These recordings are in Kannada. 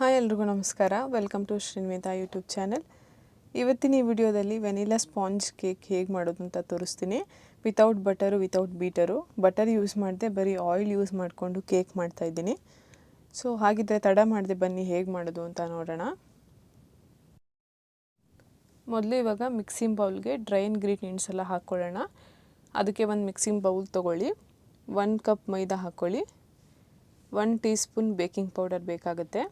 ಹಾಯ್ ಎಲ್ರಿಗೂ ನಮಸ್ಕಾರ. Welcome to Srinivetha YouTube channel ಇವತ್ತಿನ ಈ ವಿಡಿಯೋದಲ್ಲಿ ವೆನಿಲಾ ಸ್ಪಾಂಜ್ ಕೇಕ್ ಹೇಗೆ ಮಾಡೋದು ಅಂತ ತೋರಿಸ್ತೀನಿ. Without butter without beater butter use ಮಾಡದೆ, ಬರೀ ಆಯಿಲ್ ಯೂಸ್ ಮಾಡಿಕೊಂಡು ಕೇಕ್ ಮಾಡ್ತಾ ಇದ್ದೀನಿ. ಸೊ ಹಾಗಿದ್ದರೆ ತಡ ಮಾಡದೆ ಬನ್ನಿ, ಹೇಗೆ ಮಾಡೋದು ಅಂತ ನೋಡೋಣ. ಮೊದಲು ಇವಾಗ ಮಿಕ್ಸಿಂಗ್ ಬೌಲ್ಗೆ ಡ್ರೈ ಇಂಗ್ರೀಡಿಯೆಂಟ್ಸ್ ಎಲ್ಲ ಹಾಕ್ಕೊಳ್ಳೋಣ ಅದಕ್ಕೆ ಒಂದು ಮಿಕ್ಸಿಂಗ್ ಬೌಲ್ ತೊಗೊಳ್ಳಿ. ಒನ್ ಕಪ್ ಮೈದಾ ಹಾಕ್ಕೊಳ್ಳಿ one teaspoon baking powder ಬೇಕಾಗುತ್ತೆ.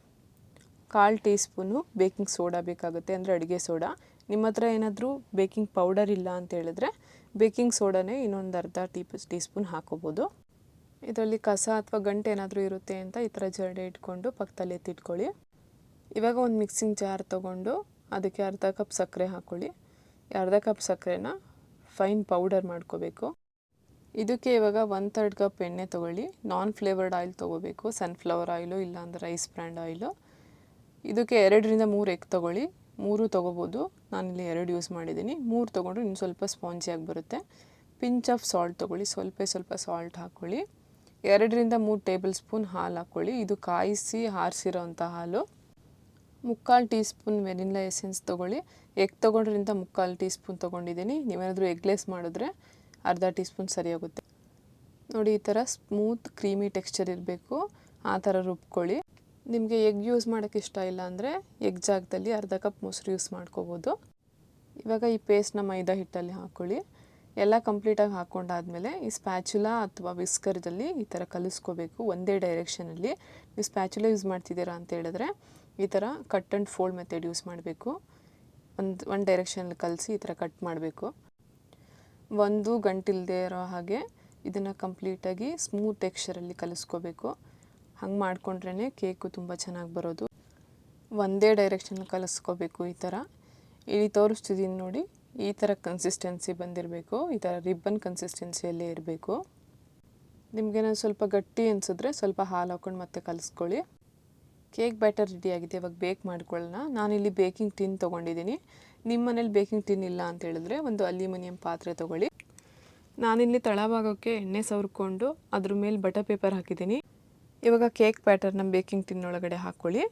ಕಾಲು ಟೀ ಸ್ಪೂನು ಬೇಕಿಂಗ್ ಸೋಡಾ ಬೇಕಾಗುತ್ತೆ ಅಂದರೆ ಅಡುಗೆ ಸೋಡಾ. ನಿಮ್ಮ ಹತ್ರ ಏನಾದರೂ ಬೇಕಿಂಗ್ ಪೌಡರ್ ಇಲ್ಲ ಅಂತ ಹೇಳಿದ್ರೆ ಬೇಕಿಂಗ್ ಸೋಡಾನೇ ಇನ್ನೊಂದು ಅರ್ಧ ಟೀ ಟೀ ಸ್ಪೂನ್ ಹಾಕೋಬೋದು. ಇದರಲ್ಲಿ ಕಸ ಅಥವಾ ಗಂಟೆ ಏನಾದರೂ ಇರುತ್ತೆ ಅಂತ ಈ ಥರ ಜರಡೆ ಇಟ್ಕೊಂಡು ಪಕ್ಕದಲ್ಲಿ ಎತ್ತಿಟ್ಕೊಳ್ಳಿ. ಇವಾಗ ಒಂದು ಮಿಕ್ಸಿಂಗ್ ಜಾರ್ ತೊಗೊಂಡು ಅದಕ್ಕೆ ಅರ್ಧ ಕಪ್ ಸಕ್ಕರೆ ಹಾಕ್ಕೊಳ್ಳಿ. ಅರ್ಧ ಕಪ್ ಸಕ್ಕರೆನ ಫೈನ್ ಪೌಡರ್ ಮಾಡ್ಕೋಬೇಕು. ಇದಕ್ಕೆ ಇವಾಗ ಒನ್ ಥರ್ಡ್ ಕಪ್ ಎಣ್ಣೆ ತೊಗೊಳ್ಳಿ. ನಾನ್ ಫ್ಲೇವರ್ಡ್ ಆಯಿಲ್ ತೊಗೋಬೇಕು. ಸನ್ಫ್ಲವರ್ ಆಯಿಲು ಇಲ್ಲಾಂದ್ರೆ ರೈಸ್ ಬ್ರ್ಯಾಂಡ್ ಆಯಿಲು. ಇದಕ್ಕೆ ಎರಡರಿಂದ ಮೂರು ಎಗ್ ತೊಗೊಳ್ಳಿ. ಮೂರು ತೊಗೋಬೋದು. ನಾನಿಲ್ಲಿ ಎರಡು ಯೂಸ್ ಮಾಡಿದ್ದೀನಿ. ಮೂರು ತೊಗೊಂಡ್ರೆ ಇನ್ನು ಸ್ವಲ್ಪ ಸ್ಪಾಂಜಿಯಾಗಿ ಬರುತ್ತೆ. ಪಿಂಚ್ ಆಫ್ ಸಾಲ್ಟ್ ತೊಗೊಳ್ಳಿ. ಸ್ವಲ್ಪ ಸ್ವಲ್ಪ ಸಾಲ್ಟ್ ಹಾಕ್ಕೊಳ್ಳಿ ಎರಡರಿಂದ ಮೂರು ಟೇಬಲ್ ಸ್ಪೂನ್ ಹಾಲು ಹಾಕ್ಕೊಳ್ಳಿ ಇದು ಕಾಯಿಸಿ ಹಾರಿಸಿರೋಂಥ ಹಾಲು. ಮುಕ್ಕಾಲು ಟೀ ಸ್ಪೂನ್ ವೆನಿಲ್ಲಾ ಎಸೆನ್ಸ್ ತೊಗೊಳ್ಳಿ. ಎಗ್ ತೊಗೊಂಡ್ರಿಂದ ಮುಕ್ಕಾಲು ಟೀ ಸ್ಪೂನ್ ತೊಗೊಂಡಿದ್ದೀನಿ. ನೀವೇನಾದರೂ ಎಗ್ಲೆಸ್ ಮಾಡಿದ್ರೆ ಅರ್ಧ ಟೀ ಸ್ಪೂನ್ ಸರಿಯಾಗುತ್ತೆ ನೋಡಿ, ಈ ಥರ ಸ್ಮೂತ್, ಕ್ರೀಮಿ ಟೆಕ್ಸ್ಚರ್ ಇರಬೇಕು. ಆ ಥರ ರುಬ್ಕೊಳ್ಳಿ. ನಿಮಗೆ ಎಗ್ ಯೂಸ್ ಮಾಡೋಕ್ಕೆ ಇಷ್ಟ ಇಲ್ಲ ಅಂದರೆ ಎಗ್ ಜಾಗದಲ್ಲಿ ಅರ್ಧ ಕಪ್ ಮೊಸರು ಯೂಸ್ ಮಾಡ್ಕೋಬೋದು. ಇವಾಗ ಈ ಪೇಸ್ಟ್ನ ಮೈದಾ ಹಿಟ್ಟಲ್ಲಿ ಹಾಕ್ಕೊಳ್ಳಿ ಎಲ್ಲ ಕಂಪ್ಲೀಟಾಗಿ ಹಾಕ್ಕೊಂಡಾದ್ಮೇಲೆ ಈ ಸ್ಪ್ಯಾಚುಲಾ ಅಥವಾ ವಿಸ್ಕರ್ದಲ್ಲಿ ಈ ಥರ ಕಲಿಸ್ಕೋಬೇಕು. ಒಂದೇ ಡೈರೆಕ್ಷನಲ್ಲಿ ನೀವು ಸ್ಪ್ಯಾಚುಲಾ ಯೂಸ್ ಮಾಡ್ತಿದ್ದೀರಾ ಅಂತ ಹೇಳಿದ್ರೆ ಈ ಥರ cut and fold method use ಮಾಡಬೇಕು. ಒಂದು ಒಂದು ಡೈರೆಕ್ಷನಲ್ಲಿ ಕಲಿಸಿ ಈ ಥರ ಕಟ್ ಮಾಡಬೇಕು. ಒಂದು ಗಂಟಿಲ್ಲದೆ ಇರೋ ಹಾಗೆ ಇದನ್ನು ಕಂಪ್ಲೀಟಾಗಿ ಸ್ಮೂತ್ ಟೆಕ್ಸ್ಚರಲ್ಲಿ ಕಲಿಸ್ಕೋಬೇಕು. ಹಂಗೆ ಮಾಡಿಕೊಂಡ್ರೇ ಕೇಕು ತುಂಬ ಚೆನ್ನಾಗಿ ಬರೋದು. ಒಂದೇ ಡೈರೆಕ್ಷನ್ ಕಲಿಸ್ಕೋಬೇಕು ಈ ಥರ ಇಲ್ಲಿ ತೋರಿಸ್ತಿದ್ದೀನಿ ನೋಡಿ, ಈ ಥರ ಕನ್ಸಿಸ್ಟೆನ್ಸಿ ಬಂದಿರಬೇಕು, ಈ ಥರ ರಿಬ್ಬನ್ ಕನ್ಸಿಸ್ಟೆನ್ಸಿಯಲ್ಲೇ ಇರಬೇಕು. ನಿಮಗೇನಾದ್ರು ಸ್ವಲ್ಪ ಗಟ್ಟಿ ಅನಿಸಿದ್ರೆ ಸ್ವಲ್ಪ ಹಾಲು ಹಾಕ್ಕೊಂಡು ಮತ್ತೆ ಕಲಿಸ್ಕೊಳ್ಳಿ. ಕೇಕ್ ಬ್ಯಾಟರ್ ರೆಡಿಯಾಗಿದೆ ಇವಾಗ ಬೇಕ್ ಮಾಡ್ಕೊಳ್ಳೋಣ. ನಾನಿಲ್ಲಿ ಬೇಕಿಂಗ್ ಟಿನ್ ತೊಗೊಂಡಿದ್ದೀನಿ ನಿಮ್ಮ ಮನೇಲಿ ಬೇಕಿಂಗ್ ಟಿನ್ ಇಲ್ಲ ಅಂತ ಹೇಳಿದ್ರೆ ಒಂದು ಅಲ್ಯೂಮಿನಿಯಂ ಪಾತ್ರೆ ತೊಗೊಳ್ಳಿ. ನಾನಿಲ್ಲಿ ತಳಭಾಗಕ್ಕೆ ಎಣ್ಣೆ ಸವರ್ಕೊಂಡು ಅದ್ರ ಮೇಲೆ ಬಟರ್ ಪೇಪರ್ ಹಾಕಿದ್ದೀನಿ ಇವಾಗ ಕೇಕ್ ಬ್ಯಾಟರ್ನ ಬೇಕಿಂಗ್ ಟಿನ್ ಒಳಗಡೆ ಹಾಕ್ಕೊಳ್ಳಿ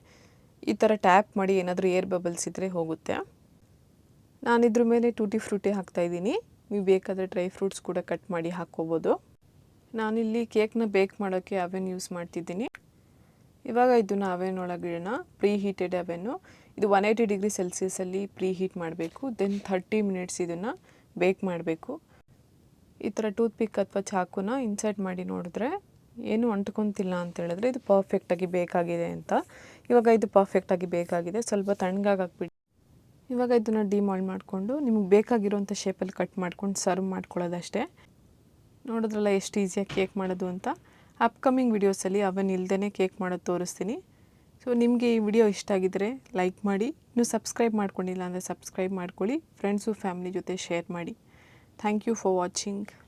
ಈ ಥರ ಟ್ಯಾಪ್ ಮಾಡಿ ಏನಾದರೂ ಏರ್ ಬಬಲ್ಸ್ ಇದ್ದರೆ ಹೋಗುತ್ತೆ. ನಾನಿದ್ರ ಮೇಲೆ ಟೂಟಿ ಫ್ರೂಟಿ ಹಾಕ್ತಾಯಿದ್ದೀನಿ ನೀವು ಬೇಕಾದರೆ ಡ್ರೈ ಫ್ರೂಟ್ಸ್ ಕೂಡ ಕಟ್ ಮಾಡಿ ಹಾಕ್ಕೋಬೋದು. ನಾನಿಲ್ಲಿ ಕೇಕ್ನ ಬೇಕ್ ಮಾಡೋಕ್ಕೆ ಅವೆನ್ ಯೂಸ್ ಮಾಡ್ತಿದ್ದೀನಿ. ಇವಾಗ ಇದನ್ನು ಅವೆನ್ ಒಳಗಿಡೋಣ ಪ್ರೀ ಹೀಟೆಡ್ ಅವೆನ್ನು ಇದು ಒನ್ ಏಯ್ಟಿ ಡಿಗ್ರಿ ಸೆಲ್ಸಿಯಸಲ್ಲಿ ಪ್ರೀ ಹೀಟ್ ಮಾಡಬೇಕು. ದೆನ್ ಥರ್ಟಿ ಮಿನಿಟ್ಸ್ ಇದನ್ನು ಬೇಕ್ ಮಾಡಬೇಕು. ಈ ಥರ ಟೂತ್ ಪಿಕ್ ಅಥವಾ ಚಾಕುನ ಇನ್ಸರ್ಟ್ ಮಾಡಿ ನೋಡಿದ್ರೆ ಏನು ಅಂಟ್ಕೊತಿಲ್ಲ ಅಂತ ಹೇಳಿದ್ರೆ ಇದು ಪರ್ಫೆಕ್ಟಾಗಿ ಬೇಕಾಗಿದೆ ಅಂತ. ಇವಾಗ ಇದು ಪರ್ಫೆಕ್ಟಾಗಿ ಬೇಕಾಗಿದೆ. ಸ್ವಲ್ಪ ತಣ್ಣಗಾಗಿ ಹಾಕ್ಬಿಟ್ಟು ಇವಾಗ ಇದನ್ನು ಡಿಮಾಲ್ಡ್ ಮಾಡಿಕೊಂಡು ನಿಮಗೆ ಬೇಕಾಗಿರೋಂಥ ಶೇಪಲ್ಲಿ ಕಟ್ ಮಾಡ್ಕೊಂಡು ಸರ್ವ್ ಮಾಡ್ಕೊಳ್ಳೋದಷ್ಟೇ. ನೋಡಿದ್ರಲ್ಲ ಎಷ್ಟು ಈಸಿಯಾಗಿ ಕೇಕ್ ಮಾಡೋದು ಅಂತ. ಅಪ್ಕಮಿಂಗ್ ವಿಡಿಯೋಸಲ್ಲಿ ಅವನ್ ಇಲ್ದೇ ಕೇಕ್ ಮಾಡೋದು ತೋರಿಸ್ತೀನಿ. ಸೊ ನಿಮಗೆ ಈ ವಿಡಿಯೋ ಇಷ್ಟ ಆಗಿದ್ದರೆ ಲೈಕ್ ಮಾಡಿ. ಇನ್ನೂ ಸಬ್ಸ್ಕ್ರೈಬ್ ಮಾಡ್ಕೊಂಡಿಲ್ಲ ಅಂದರೆ ಸಬ್ಸ್ಕ್ರೈಬ್ ಮಾಡ್ಕೊಳ್ಳಿ. ಫ್ರೆಂಡ್ಸು ಫ್ಯಾಮಿಲಿ ಜೊತೆ ಶೇರ್ ಮಾಡಿ. Thank you for watching